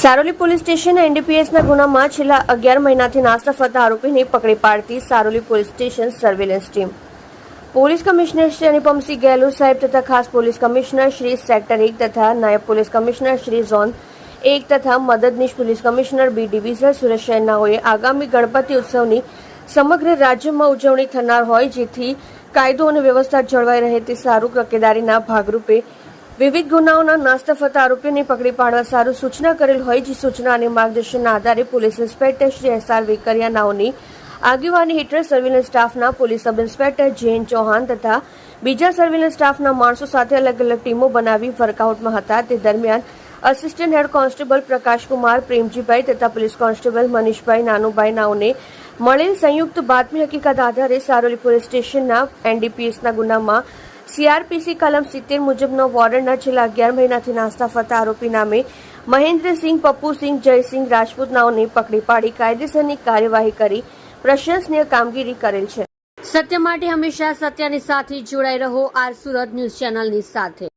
Saroli police station એનડીપીએસના ગુનામાં છેલ્લા અગિયાર મહિનાથી નાસ્તા ફરતા આરોપીને પકડી પાડતી Saroli police station surveillance team. Police commissioner Shri Anupamsinh Gehlot સાહેબ તથા ખાસ પોલીસ કમિશનર શ્રી સેક્ટર એક તથા નાયબ પોલીસ કમિશનર શ્રી ઝોન એક તથા મદદનીશ police commissioner B division Surat શહેરનાઓએ આગામી ગણપતિ ઉત્સવની સમગ્ર રાજ્યમાં ઉજવણી થનાર હોય જેથી કાયદો અને વ્યવસ્થા જળવાઈ રહે તે સારું તકેદારીના ભાગરૂપે વિવિધ ગુનાઓના નાસ્તા ફરતા આરોપીઓને પકડી પાડવા સારું સૂચના કરેલ હોય જે સૂચના અને માર્ગદર્શનના આધારે police inspector Shri S R Vekariya આગેવાની હેઠળ સર્વેલન્સ સ્ટાફના police sub inspector Jain Chauhan તથા બીજા સર્વેલન્સ સ્ટાફના માણસો સાથે અલગ અલગ ટીમો બનાવી વર્કઆઉટમાં હતા. તે દરમિયાન assistant head constable Prakashkumar Premjibhai તથા પોલીસ કોન્સ્ટેબલ મનીષભાઈ, નાનુભાઈ નાઓને મળેલ સંયુક્ત બાતમી હકીકત આધારે સારોલી પોલીસ સ્ટેશનના એનડીપીએસના ગુનામાં સીઆરપીસી કલમ સિત્તેર મુજબનો વોરંટ છેલ્લા અગિયાર મહિનાથી નાસ્તા ફરતા આરોપી નામે મહેન્દ્રસિંહ પપ્પુસિંહ જયસિંહ રાજપૂતનાઓને પકડી પાડી કાયદેસરની કાર્યવાહી કરી પ્રશંસનીય કામગીરી કરેલ છે. સત્ય માટે હંમેશા સત્યની સાથે જોડાઈ રહો આર સુરત ન્યૂઝ ચેનલની સાથે.